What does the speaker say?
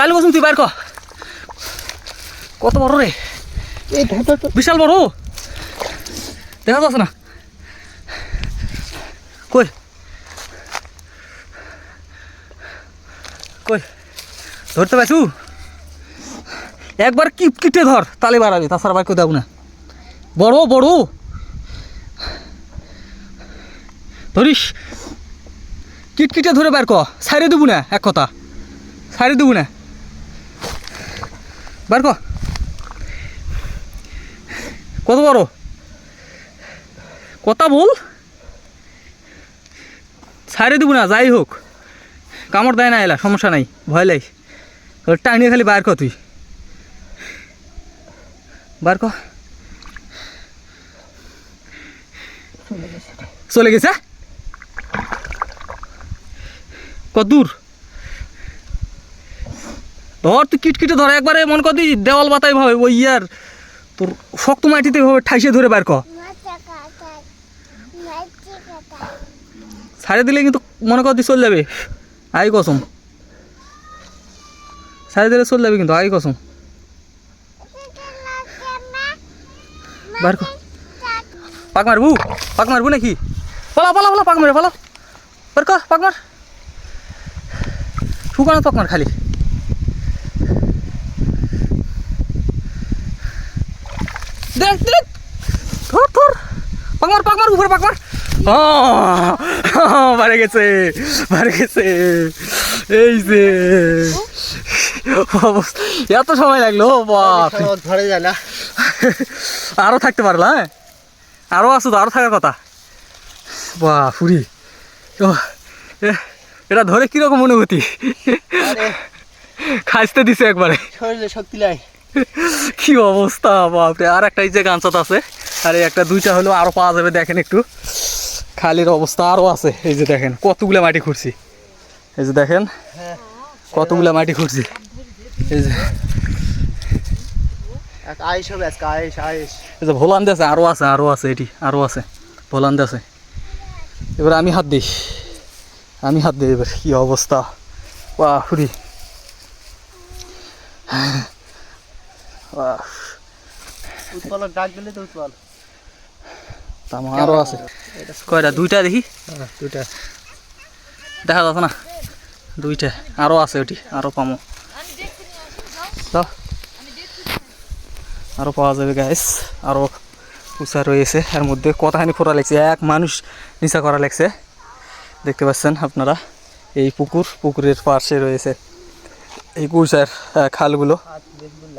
চালু বসুন তুই বাইর ক। কত বড় রে। বিশাল বড়। দেখা যাচ্ছে না। কই? কই? ধরতে পারছু একবার কিপ কিটে ধর তালে বাড়াবি তাছাড়া বার কেউ দেবো না। বড় বড়। ধরিস। কিটকিটে ধরে বার ক। সাইরে দেবো না এক কথা। সাইরে দেবো না। বার কত বড়? কথা বল। ছাড়ে দিব না, যাই হোক। কামড় দেয় না এলা, সমস্যা নাই, ভয় লাই টানিয়ে খালি বার ক তুই। বার ক চলে গেছে কত দূর? ধর, তুই কিটকিটে ধর, একবারে মন কর দি, দেওয়াল বাতাই ভাবে, ওই ইয়ার তোর শক্ত মাটিতে ভাবে ঠাইসে ধরে বার ক ছাড়ে দিলে কিন্তু মনে কর দি চলে যাবে। আই কসম। ছাড়ে দিলে চলে যাবে কিন্তু, আই কসম। বার কর। পাক মারবু পাক মারবু নাকি? পালা পালা পালা, পাক মারে, পালা। বার কর, পাক মার। শুকানো পাক মার খালি। দেখ দেখ ধর ধর। পাকমার পাকমার উপরে পাকমার মারে। গেছে মারে গেছে। এই যে। এত সময় লাগল বাপ ধরে যায় না। আরও থাকতে পারলা হ্যাঁ? আরও আছো তো আরও থাকার কথা। বাহ ফুরি। ও, এটা ধরে কীরকম অনুভূতি? খাইতে দিছে একবারে। শরীরে শক্তি লাই কি অবস্থা বাপরে! আর একটা এই যে গাঞ্চাত আছে আর এই একটা দুইটা হলেও আরও পাওয়া যাবে দেখেন একটু। খালির অবস্থা আরও আছে এই যে দেখেন কতগুলা মাটি খুঁড়ছি। এই যে দেখেন কতগুলা মাটি খুঁড়ছি। এই যে এই ভোলান আছে আরও আছে আরও আছে এটি আরও আছে ভোলান আছে এবার আমি হাত দিই আমি হাত দিই এবার কি অবস্থা বাহ ফুরি বাহ উৎপল ডাক দিলে তো উৎপল তাম আরও আছে। কয়টা? দুইটা দেখি? দুটা দেখা যাচ্ছে না। দুইটা। আরও আছে ওটি। আরও পামো। আরও পাওয়া যাবে গ্যাস আরও উঁচা রয়েছে। এর মধ্যে কতখানি ফোটা লাগছে। এক মানুষ নিচা করা লাগছে। দেখতে পাচ্ছেন আপনারা? এই পুকুর। পুকুরের পাশে রয়েছে। এই কুচার খালগুলো। লাই